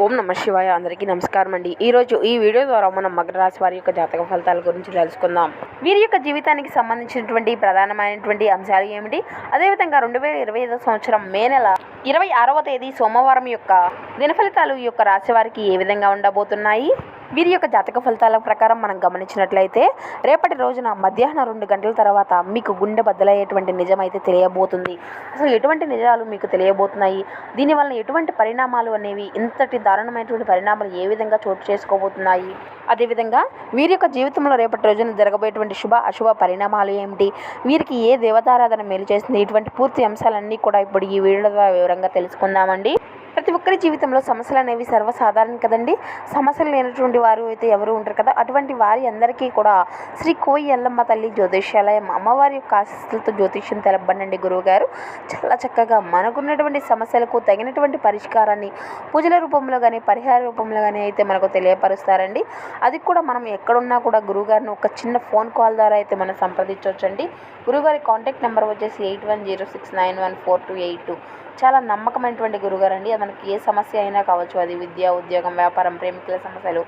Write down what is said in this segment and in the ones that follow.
ఓం నమ శివాయ అందరికీ నమస్కారం అండి. ఈరోజు ఈ వీడియో ద్వారా మనం మకర రాశి వారి యొక్క జాతక ఫలితాల గురించి తెలుసుకుందాం. వీరి యొక్క జీవితానికి సంబంధించినటువంటి ప్రధానమైనటువంటి అంశాలు ఏమిటి? అదేవిధంగా రెండు వేల ఇరవై ఐదో సంవత్సరం మే నెల ఇరవై ఆరవ తేదీ సోమవారం యొక్క దిన ఫలితాలు ఈ యొక్క రాశి వారికి ఏ విధంగా ఉండబోతున్నాయి? వీరి యొక్క జాతక ఫలితాల ప్రకారం మనం గమనించినట్లయితే రేపటి రోజున మధ్యాహ్నం రెండు గంటల తర్వాత మీకు గుండె బద్దలయ్యేటువంటి నిజం అయితే తెలియబోతుంది. అసలు ఎటువంటి నిజాలు మీకు తెలియబోతున్నాయి? దీనివల్ల ఎటువంటి పరిణామాలు అనేవి ఇంతటి దారుణమైనటువంటి పరిణామాలు ఏ విధంగా చోటు చేసుకోబోతున్నాయి? అదేవిధంగా వీరి యొక్క జీవితంలో రేపటి రోజున జరగబోయేటువంటి శుభ అశుభ పరిణామాలు ఏమిటి? వీరికి ఏ దేవతారాధన మేలు చేస్తుంది? ఇటువంటి పూర్తి అంశాలన్నీ కూడా ఇప్పుడు ఈ వీడియో ద్వారా వివరంగా తెలుసుకుందామండి. ప్రతి ఒక్కరి జీవితంలో సమస్యలు అనేవి సర్వసాధారణం కదండి. సమస్యలు లేనటువంటి వారు అయితే ఎవరు ఉంటారు కదా. అటువంటి వారి అందరికీ కూడా శ్రీ కోయి ఎల్లమ్మ తల్లి జ్యోతిష్యాలయం అమ్మవారి యొక్క ఆశస్సులతో జ్యోతిష్యం తెలపండి గురువుగారు. చాలా చక్కగా మనకున్నటువంటి సమస్యలకు తగినటువంటి పరిష్కారాన్ని పూజల రూపంలో కానీ పరిహార రూపంలో కానీ అయితే మనకు తెలియపరుస్తారండి. అది కూడా మనం ఎక్కడున్నా కూడా గురువుగారిని ఒక చిన్న ఫోన్ కాల్ ద్వారా అయితే మనం సంప్రదించవచ్చండి. గురువుగారి కాంటాక్ట్ నెంబర్ వచ్చేసి eight one zero six nine one four two eight two. చాలా నమ్మకమైనటువంటి గురుగారు అండి అది మనకి ఏ సమస్య అయినా కావచ్చు అది విద్య ఉద్యోగం వ్యాపారం ప్రేమికుల సమస్యలు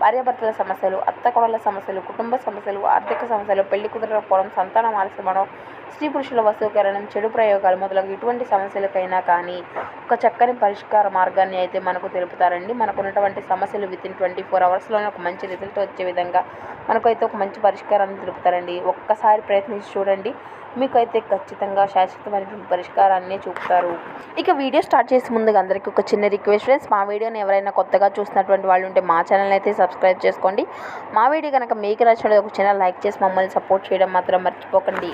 భార్యాభర్తల సమస్యలు అత్తకొడల సమస్యలు కుటుంబ సమస్యలు ఆర్థిక సమస్యలు పెళ్ళి కుదరకపోవడం సంతానం ఆలస్యమడం స్త్రీ పురుషుల వసూకరణం చెడు ప్రయోగాలు మొదలగు ఎటువంటి సమస్యలకైనా కానీ ఒక చక్కని పరిష్కార మార్గాన్ని అయితే మనకు తెలుపుతారండి. మనకు ఉన్నటువంటి సమస్యలు విత్ ఇన్ ట్వంటీ ఫోర్ అవర్స్లోనే ఒక మంచి రిజల్ట్ వచ్చే విధంగా మనకైతే ఒక మంచి పరిష్కారాన్ని తెలుపుతారండి. ఒక్కసారి ప్రయత్నించి చూడండి. మీకైతే ఖచ్చితంగా శాశ్వతమైనటువంటి పరిష్కారాన్ని చూపుతారు. ఇక వీడియో స్టార్ట్ చేసే ముందుగా అందరికీ ఒక చిన్న రిక్వెస్ట్ ఫ్రెండ్స్ మా వీడియోని ఎవరైనా కొత్తగా చూసినటువంటి వాళ్ళు ఉంటే మా ఛానల్ అయితే సబ్స్క్రైబ్ చేసుకోండి. మా వీడియో కనుక మీకు నచ్చినది ఒక చిన్న లైక్ చేసి మమ్మల్ని సపోర్ట్ చేయడం మాత్రం మర్చిపోకండి.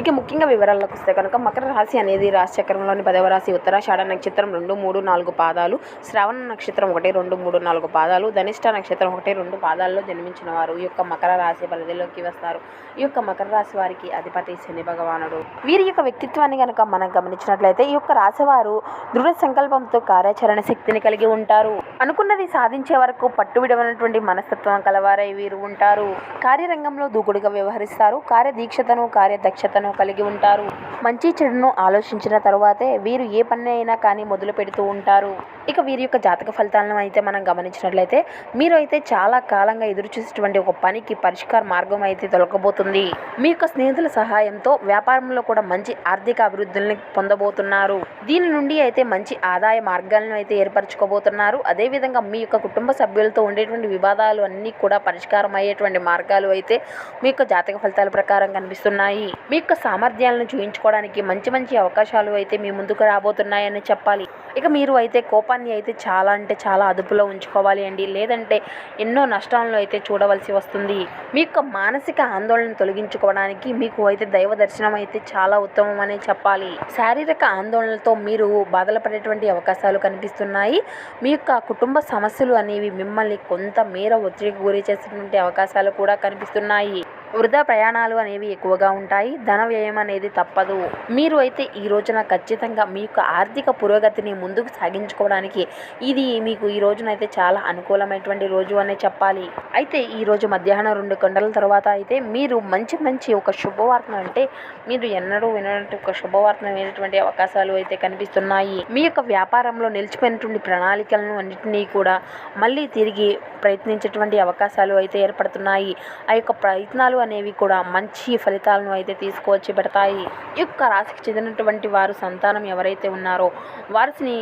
ఇక ముఖ్యంగా వివరాలకు వస్తే కనుక మకర రాశి అనేది రాశి చక్రంలోని పదవ రాశి ఉత్తరాషాఢ నక్షత్రం రెండు మూడు నాలుగు పాదాలు. శ్రావణ నక్షత్రం ఒకటి రెండు మూడు నాలుగు పాదాలు. ధనిష్ట నక్షత్రం ఒకటి రెండు పాదాల్లో జన్మించిన వారు ఈ యొక్క మకర రాశి పరిధిలోకి వస్తారు. ఈ యొక్క మకర రాశి వారికి అధిపతి శని భగవానుడు. వీరి యొక్క వ్యక్తిత్వాన్ని కనుక మనం గమనించినట్లయితే ఈ యొక్క రాశి వారు దృఢ సంకల్పంతో కార్యాచరణ శక్తిని కలిగి ఉంటారు. అనుకున్నది సాధించే వరకు పట్టు విడవనటువంటి మనస్తత్వం కలవారై వీరు ఉంటారు. కార్యరంగంలో దూకుడుగా వ్యవహరిస్తారు. కార్యదీక్షతను కార్యదక్షతను కలిగి ఉంటారు. మంచి చెడును ఆలోచించిన తర్వాతే వీరు ఏ పని అయినా కానీ మొదలు పెడుతూ ఉంటారు. ఇక వీరి యొక్క జాతక ఫలితాలను అయితే మనం గమనించినట్లయితే మీరు అయితే చాలా కాలంగా ఎదురు చూసేటువంటి ఒక పనికి పరిష్కార మార్గం అయితే తొలగబోతుంది మీ యొక్క స్నేహితుల సహాయంతో వ్యాపారంలో కూడా మంచి ఆర్థిక అభివృద్ధిని పొందబోతున్నారు. దీని నుండి అయితే మంచి ఆదాయ మార్గాలను అయితే ఏర్పరచుకోబోతున్నారు. అదేవిధంగా మీ యొక్క కుటుంబ సభ్యులతో ఉండేటువంటి వివాదాలు అన్నీ కూడా పరిష్కారం అయ్యేటువంటి మార్గాలు అయితే మీ యొక్క జాతక ఫలితాల ప్రకారం కనిపిస్తున్నాయి. మీ యొక్క సామర్థ్యాలను చూయించుకోవడానికి మంచి మంచి అవకాశాలు అయితే మీ ముందుకు రాబోతున్నాయని చెప్పాలి. ఇక మీరు అయితే కోపాన్ని అయితే చాలా అంటే చాలా అదుపులో ఉంచుకోవాలి అండి. లేదంటే ఎన్నో నష్టాలను అయితే చూడవలసి వస్తుంది. మీ యొక్క మానసిక ఆందోళన తొలగించుకోవడానికి మీకు అయితే దైవ దర్శనం అయితే చాలా ఉత్తమం అనే చెప్పాలి. శారీరక ఆందోళనలతో మీరు బాధలు పడేటువంటి అవకాశాలు కనిపిస్తున్నాయి. మీ యొక్క కుటుంబ సమస్యలు అనేవి మిమ్మల్ని కొంత మేర ఒత్తిడికి గురి చేసేటువంటి అవకాశాలు కూడా కనిపిస్తున్నాయి. వృధా ప్రయాణాలు అనేవి ఎక్కువగా ఉంటాయి. ధన వ్యయం అనేది తప్పదు. మీరు అయితే ఈ రోజున ఖచ్చితంగా మీ యొక్క ఆర్థిక పురోగతిని ముందుకు సాగించుకోవడానికి ఇది మీకు ఈ రోజున అయితే చాలా అనుకూలమైనటువంటి రోజు అనే చెప్పాలి. అయితే ఈ రోజు మధ్యాహ్నం రెండు గంటల తర్వాత అయితే మీరు మంచి మంచి ఒక శుభవార్తను అంటే మీరు ఎన్నడూ వినటువంటి ఒక శుభవార్తను వినేటువంటి అవకాశాలు అయితే కనిపిస్తున్నాయి. మీ యొక్క వ్యాపారంలో నిలిచిపోయినటువంటి ప్రణాళికలను అన్నింటినీ కూడా మళ్ళీ తిరిగి ప్రయత్నించేటువంటి అవకాశాలు అయితే ఏర్పడుతున్నాయి. ఆ యొక్క ప్రయత్నాలు అనేవి కూడా మంచి ఫలితాలను అయితే తీసుకువచ్చి పెడతాయి. ఈ యొక్క రాశికి చెందినటువంటి వారు సంతానం ఎవరైతే ఉన్నారో వారిని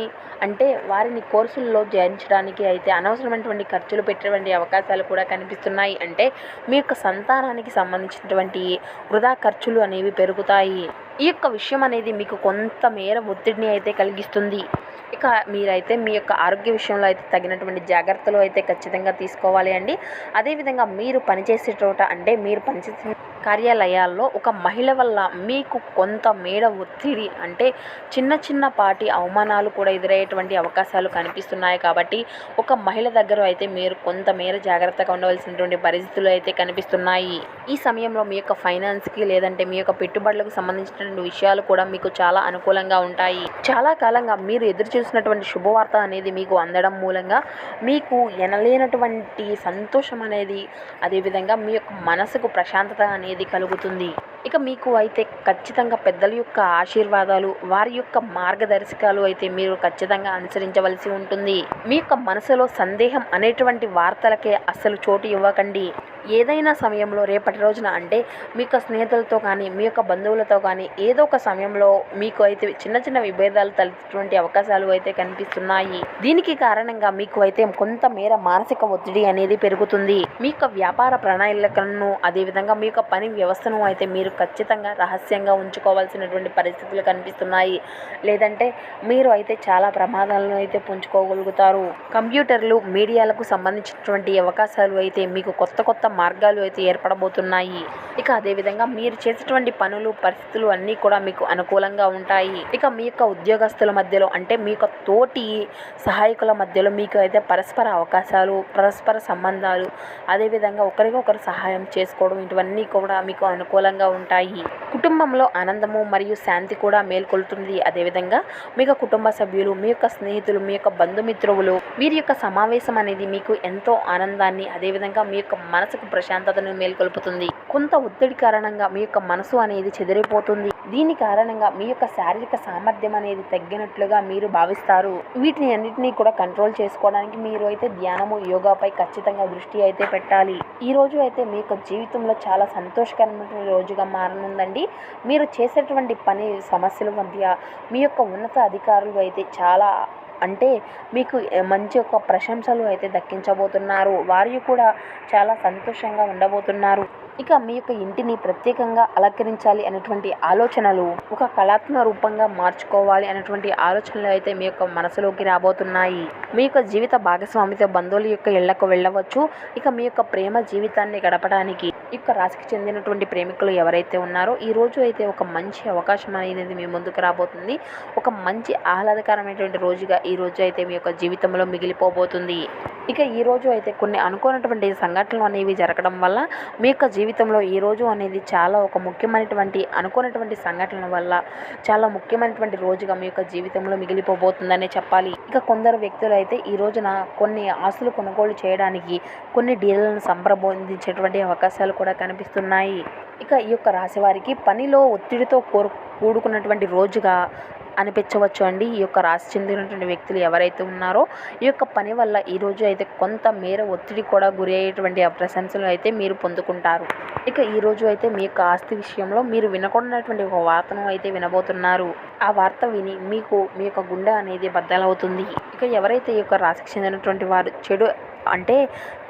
అంటే వారిని కోర్సుల్లో జయించడానికి అయితే అనవసరమైనటువంటి ఖర్చులు పెట్టేటువంటి అవకాశాలు కూడా కనిపిస్తున్నాయి. అంటే మీ యొక్క సంతానానికి సంబంధించినటువంటి వృధా ఖర్చులు అనేవి పెరుగుతాయి. ఈ యొక్క విషయం అనేది మీకు కొంత మేర ఒత్తిడిని అయితే కలిగిస్తుంది. ఇక మీరైతే మీ యొక్క ఆరోగ్య విషయంలో అయితే తగినటువంటి జాగ్రత్తలు అయితే ఖచ్చితంగా తీసుకోవాలి అండి. అదేవిధంగా మీరు పనిచేసే చోట అంటే మీరు పనిచేసే కార్యాలయాల్లో ఒక మహిళ వల్ల మీకు కొంత మేడ ఒత్తిడి అంటే చిన్న చిన్న పాటి అవమానాలు కూడా ఎదురయ్యేటువంటి అవకాశాలు కనిపిస్తున్నాయి కాబట్టి ఒక మహిళ దగ్గర అయితే మీరు కొంత మేర జాగ్రత్తగా ఉండవలసినటువంటి పరిస్థితులు అయితే కనిపిస్తున్నాయి. ఈ సమయంలో మీ యొక్క ఫైనాన్స్కి లేదంటే మీ యొక్క పెట్టుబడులకు సంబంధించినటువంటి విషయాలు కూడా మీకు చాలా అనుకూలంగా ఉంటాయి. చాలా కాలంగా మీరు ఎదురు చూసినటువంటి శుభవార్త అనేది మీకు అందడం మూలంగా మీకు ఎనలేనటువంటి సంతోషం అనేది అదేవిధంగా మీ యొక్క మనసుకు ప్రశాంతత అనేది కలుగుతుంది. ఇక మీకు అయితే ఖచ్చితంగా పెద్దల యొక్క ఆశీర్వాదాలు వారి యొక్క మార్గదర్శకాలు అయితే మీరు ఖచ్చితంగా అనుసరించవలసి ఉంటుంది. మీ యొక్క మనసులో సందేహం అనేటువంటి వార్తలకే అస్సలు చోటు ఇవ్వకండి. ఏదైనా సమయంలో రేపటి రోజున అంటే మీ యొక్క స్నేహితులతో కానీ మీ యొక్క బంధువులతో కానీ ఏదో ఒక సమయంలో మీకు అయితే చిన్న చిన్న విభేదాలు తలెత్తుటువంటి అవకాశాలు అయితే కనిపిస్తున్నాయి. దీనికి కారణంగా మీకు అయితే కొంత మేర మానసిక ఒత్తిడి అనేది పెరుగుతుంది. మీ యొక్క వ్యాపార ప్రణాళికలను అదేవిధంగా మీ యొక్క పని వ్యవస్థను అయితే మీరు ఖచ్చితంగా రహస్యంగా ఉంచుకోవాల్సినటువంటి పరిస్థితులు కనిపిస్తున్నాయి. లేదంటే మీరు అయితే చాలా ప్రమాదాలను అయితే పుంజుకోగలుగుతారు. కంప్యూటర్లు మీడియాలకు సంబంధించినటువంటి అవకాశాలు అయితే మీకు కొత్త కొత్త మార్గాలు అయితే ఏర్పడబోతున్నాయి. ఇక అదేవిధంగా మీరు చేసేటువంటి పనులు పరిస్థితులు అన్నీ కూడా మీకు అనుకూలంగా ఉంటాయి. ఇక మీ యొక్క ఉద్యోగస్తుల మధ్యలో అంటే మీ యొక్క తోటి సహాయకుల మధ్యలో మీకు అయితే పరస్పర అవకాశాలు పరస్పర సంబంధాలు అదేవిధంగా ఒకరికొకరు సహాయం చేసుకోవడం ఇటువన్నీ కూడా మీకు అనుకూలంగా ఉంటాయి. కుటుంబంలో ఆనందము మరియు శాంతి కూడా మేల్కొల్తుంది అదేవిధంగా మీ యొక్క కుటుంబ సభ్యులు మీ యొక్క స్నేహితులు మీ యొక్క బంధుమిత్రువులు వీరి యొక్క సమావేశం అనేది మీకు ఎంతో ఆనందాన్ని అదేవిధంగా మీ యొక్క మనసుకు ప్రశాంతతను మేల్కొల్పుతుంది. కొంత ఒత్తిడి కారణంగా మీ యొక్క మనసు అనేది చెదిరిపోతుంది. దీని కారణంగా మీ యొక్క శారీరక సామర్థ్యం అనేది తగ్గినట్లుగా మీరు భావిస్తారు. వీటిని అన్నిటినీ కూడా కంట్రోల్ చేసుకోవడానికి మీరు అయితే ధ్యానము యోగాపై ఖచ్చితంగా దృష్టి అయితే పెట్టాలి. ఈ రోజు అయితే మీ యొక్క జీవితంలో చాలా సంతోషకరమైన రోజుగా మారనుందండి. మీరు చేసేటువంటి పని సమస్యల మధ్య మీ యొక్క ఉన్నత అధికారులు అయితే చాలా అంటే మీకు మంచి ఒక ప్రశంసలు అయితే దక్కించబోతున్నారు. వారు కూడా చాలా సంతోషంగా ఉండబోతున్నారు. ఇక మీ యొక్క ఇంటిని ప్రత్యేకంగా అలంకరించాలి అనేటువంటి ఆలోచనలు ఒక కళాత్మక రూపంగా మార్చుకోవాలి అనేటువంటి ఆలోచనలు అయితే మీ యొక్క మనసులోకి రాబోతున్నాయి. మీ యొక్క జీవిత భాగస్వామితో బంధువుల యొక్క ఇళ్ళకు వెళ్ళవచ్చు. ఇక మీ యొక్క ప్రేమ జీవితాన్ని గడపడానికి యొక్క రాశికి చెందినటువంటి ప్రేమికులు ఎవరైతే ఉన్నారో ఈ రోజు అయితే ఒక మంచి అవకాశం అనేది మీ ముందుకు రాబోతుంది. ఒక మంచి ఆహ్లాదకరమైనటువంటి రోజుగా ఈ రోజు అయితే మీ యొక్క జీవితంలో మిగిలిపోబోతుంది. ఇక ఈ రోజు అయితే కొన్ని అనుకోనటువంటి సంఘటనలు అనేవి జరగడం వల్ల మీ యొక్క జీవితంలో ఈ రోజు అనేది చాలా ఒక ముఖ్యమైనటువంటి అనుకోనటువంటి సంఘటనల వల్ల చాలా ముఖ్యమైనటువంటి రోజుగా మీ యొక్క జీవితంలో మిగిలిపోబోతుందనే చెప్పాలి. ఇక కొందరు వ్యక్తులు అయితే ఈ రోజున కొన్ని ఆస్తులు కొనుగోలు చేయడానికి కొన్ని డీలర్లను సంప్రబోధించేటువంటి అవకాశాలు కూడా కనిపిస్తున్నాయి. ఇక ఈ యొక్క రాశి వారికి పనిలో ఒత్తిడితో కోరు కూడుకున్నటువంటి రోజుగా అనిపించవచ్చు అండి. ఈ యొక్క రాశి చెందినటువంటి వ్యక్తులు ఎవరైతే ఉన్నారో ఈ యొక్క పని వల్ల ఈరోజు అయితే కొంత మేర ఒత్తిడి కూడా గురి అయ్యేటువంటి ప్రశంసలు అయితే మీరు పొందుకుంటారు. ఇక ఈరోజు అయితే మీ యొక్క ఆస్తి విషయంలో మీరు వినకూడనటువంటి ఒక వార్తను అయితే వినబోతున్నారు. ఆ వార్త విని మీకు మీ యొక్క గుండె అనేది బద్దలవుతుంది. ఇక ఎవరైతే ఈ యొక్క రాశికి చెందినటువంటి వారు చెడు అంటే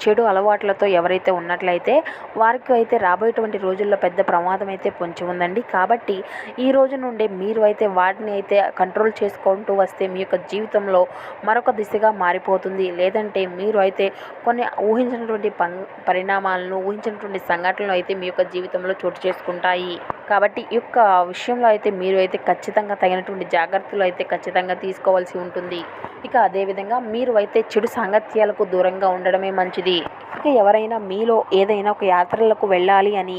చెడు అలవాట్లతో ఎవరైతే ఉన్నట్లయితే వారికి అయితే రాబోయేటువంటి రోజుల్లో పెద్ద ప్రమాదం అయితే పొంచి ఉందండి. కాబట్టి ఈ రోజు నుండి మీరు అయితే వాటిని అయితే కంట్రోల్ చేసుకుంటూ వస్తే మీ యొక్క జీవితంలో మరొక దిశగా మారిపోతుంది. లేదంటే మీరు అయితే కొన్ని ఊహించినటువంటి పం పరిణామాలను ఊహించినటువంటి సంఘటనలు అయితే మీ యొక్క జీవితంలో చోటు చేసుకుంటాయి. కాబట్టి ఈ యొక్క విషయంలో అయితే మీరు అయితే ఖచ్చితంగా తగినటువంటి జాగ్రత్తలు అయితే ఖచ్చితంగా తీసుకోవాల్సి ఉంటుంది. ఇక అదేవిధంగా మీరు అయితే చెడు సాంగత్యాలకు దూరంగా ఉండడమే మంచిది. ఇక ఎవరైనా మీలో ఏదైనా ఒక యాత్రలకు వెళ్ళాలి అని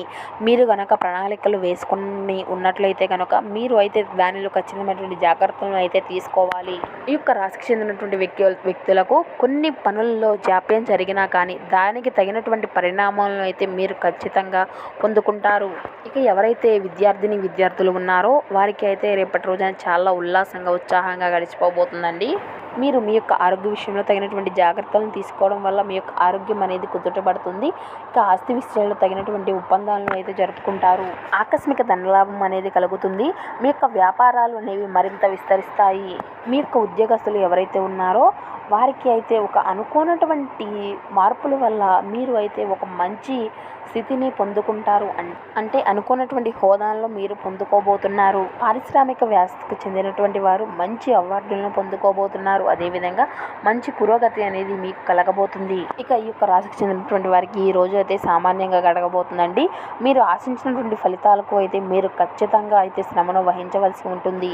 మీరు గనక ప్రణాళికలు వేసుకుని ఉన్నట్లయితే కనుక మీరు అయితే దానిలో ఖచ్చితమైనటువంటి జాగ్రత్తలను అయితే తీసుకోవాలి. ఈ యొక్క రాశికి చెందినటువంటి వ్యక్తి వ్యక్తులకు కొన్ని పనుల్లో జాప్యం జరిగినా కానీ దానికి తగినటువంటి పరిణామాలను అయితే మీరు ఖచ్చితంగా పొందుకుంటారు. ఇక ఎవరైతే విద్యార్థిని విద్యార్థులు ఉన్నారో వారికి అయితే రేపటి రోజున చాలా ఉల్లాసంగా ఉత్సాహంగా గడిచిపోబోతుందండి. మీరు మీ యొక్క ఆరోగ్య విషయంలో తగినటువంటి జాగ్రత్తలను తీసుకోవడం వల్ల మీ యొక్క ఆరోగ్యం అనేది కుదుటపడుతుంది. ఇక ఆస్తి విషయంలో తగినటువంటి ఒప్పందాలను అయితే జరుపుకుంటారు. ఆకస్మిక ధనలాభం అనేది కలుగుతుంది. మీ యొక్క వ్యాపారాలు అనేవి మరింత విస్తరిస్తాయి. మీ యొక్క ఉద్యోగస్తులు ఎవరైతే ఉన్నారో వారికి అయితే ఒక అనుకోనటువంటి మార్పుల వల్ల మీరు అయితే ఒక మంచి స్థితిని పొందుకుంటారు. అన్- అంటే అనుకున్నటువంటి హోదాల్లో మీరు పొందుకోబోతున్నారు. పారిశ్రామిక వ్యవస్థకు చెందినటువంటి వారు మంచి అవార్డులను పొందుకోబోతున్నారు. అదేవిధంగా మంచి పురోగతి అనేది మీకు కలగబోతుంది. ఇక ఈ యొక్క రాశికి చెందినటువంటి వారికి ఈ రోజు అయితే సామాన్యంగా గడగబోతుందండి మీరు ఆశించినటువంటి ఫలితాలకు అయితే మీరు ఖచ్చితంగా అయితే శ్రమను వహించవలసి ఉంటుంది.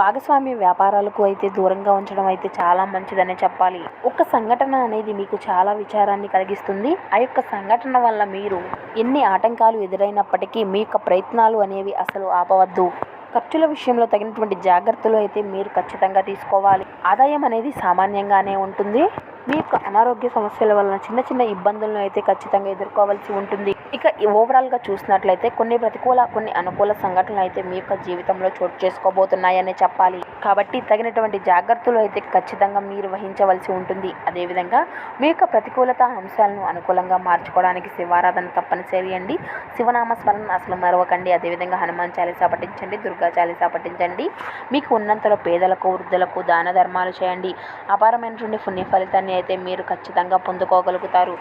భాగస్వామ్య వ్యాపారాలకు అయితే దూరంగా ఉంచడం అయితే చాలా మంచిదనే చెప్పాలి. ఒక సంఘటన అనేది మీకు చాలా విచారాన్ని కలిగిస్తుంది. ఆ యొక్క సంఘటన వల్ల మీరు ఎన్ని ఆటంకాలు ఎదురైనప్పటికీ మీ యొక్క ప్రయత్నాలు అనేవి అసలు ఆపవద్దు. ఖర్చుల విషయంలో తగినటువంటి జాగ్రత్తలు అయితే మీరు ఖచ్చితంగా తీసుకోవాలి. ఆదాయం అనేది సామాన్యంగానే ఉంటుంది. మీ యొక్క అనారోగ్య సమస్యల వలన చిన్న చిన్న ఇబ్బందులను అయితే ఖచ్చితంగా ఎదుర్కోవాల్సి ఉంటుంది. ఇక ఓవరాల్గా చూసినట్లయితే కొన్ని ప్రతికూల కొన్ని అనుకూల సంఘటనలు అయితే మీ యొక్క జీవితంలో చోటు చేసుకోబోతున్నాయనే చెప్పాలి. కాబట్టి తగినటువంటి జాగ్రత్తలు అయితే ఖచ్చితంగా మీరు వహించవలసి ఉంటుంది. అదేవిధంగా మీ యొక్క ప్రతికూలత అంశాలను అనుకూలంగా మార్చుకోవడానికి శివారాధన తప్పనిసరి అండి. శివనామ స్మరణ అసలు మరవకండి. అదేవిధంగా హనుమాన్ చాలీసా పఠించండి దుర్గా చాలీసా పఠించండి. మీకు ఉన్నంతలో పేదలకు వృద్ధులకు దాన ధర్మాలు చేయండి. అపారమైనటువంటి పుణ్య ఫలితాన్ని అయితే మీరు ఖచ్చితంగా పొందుకోగలుగుతారు.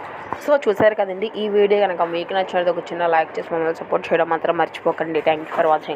సో చూసారు కదండి ఈ వీడియో కనుక మీకు నచ్చినది ఒక చిన్న లైక్ చేసి మమ్మల్ని సపోర్ట్ చేయడం మాత్రం మర్చిపోకండి. Thank you for watching